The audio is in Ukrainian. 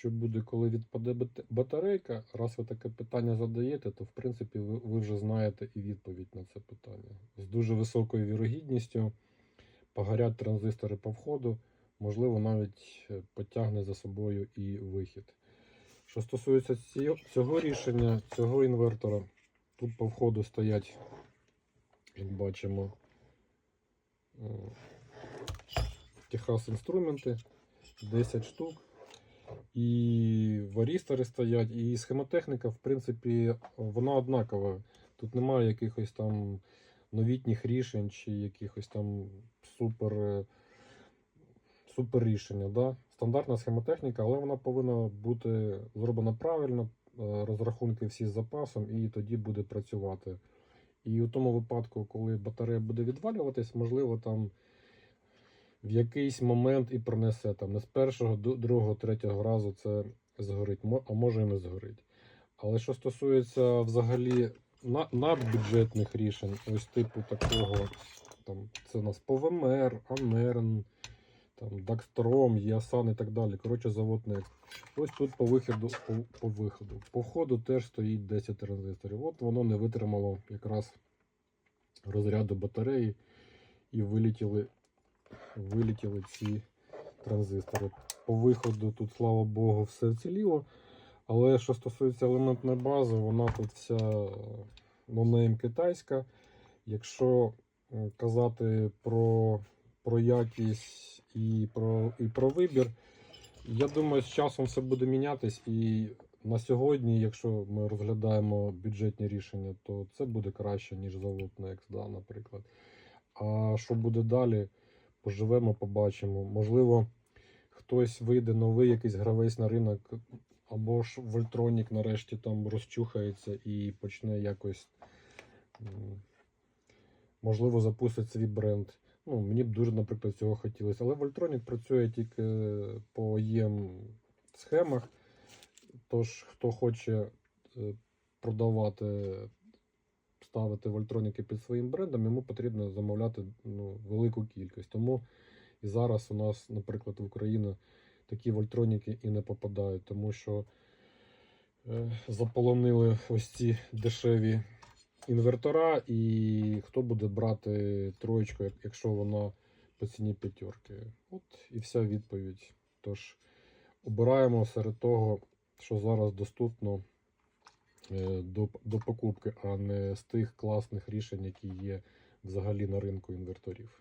що буде, коли відпаде батарейка. Раз ви таке питання задаєте, то в принципі ви, вже знаєте і відповідь на це питання. З дуже високою вірогідністю погорять транзистори по входу, можливо, навіть е, потягне за собою і вихід. Що стосується цього рішення, цього інвертора, тут по входу стоять, як бачимо, е, Техас інструменти 10 штук. І варістори стоять, і схемотехніка, в принципі, вона однакова. Тут немає якихось там новітніх рішень чи якихось там супер, е, супер рішення. Да? Стандартна схемотехніка, але вона повинна бути зроблена правильно, е, розрахунки всі з запасом, і тоді буде працювати. І у тому випадку, коли батарея буде відвалюватись, можливо, там в якийсь момент і пронесе там не з першого, до другого, третього разу це згорить, а може і не згорить. Але що стосується взагалі надбюджетних рішень, ось типу такого, там це у нас ПВМР, Анерн, там Дакстром, Ясан і так далі. Коротше, завод Next. Ось тут по виходу, по, по виходу. По входу теж стоїть 10 транзисторів. От воно не витримало якраз розряду батареї і вилетіли вилетіли ці транзистори. По виходу тут, слава Богу, все вціліло. Але що стосується елементної бази, вона тут вся нонейм китайська. Якщо казати про, про якість і про, і про вибір, я думаю, з часом все буде мінятись. І на сьогодні, якщо ми розглядаємо бюджетні рішення, то це буде краще, ніж завод Next, да, наприклад. А що буде далі? Поживемо, побачимо. Можливо, хтось вийде новий якийсь гравець на ринок, або ж Вольтронік нарешті там розчухається і почне якось, можливо, запустить свій бренд. Ну, мені б дуже, наприклад, цього хотілося. Але Вольтронік працює тільки по єм схемах. Тож, хто хоче е, продавати, ставити вольтроніки під своїм брендом, йому потрібно замовляти ну, велику кількість. Тому і зараз у нас, наприклад, в Україну такі вольтроніки і не попадають, тому що е, заполонили ось ці дешеві інвертора, і хто буде брати троєчку, якщо вона по ціні п'ятерки. От і вся відповідь. Тож обираємо серед того, що зараз доступно до, до покупки, а не з тих класних рішень, які є взагалі на ринку інверторів.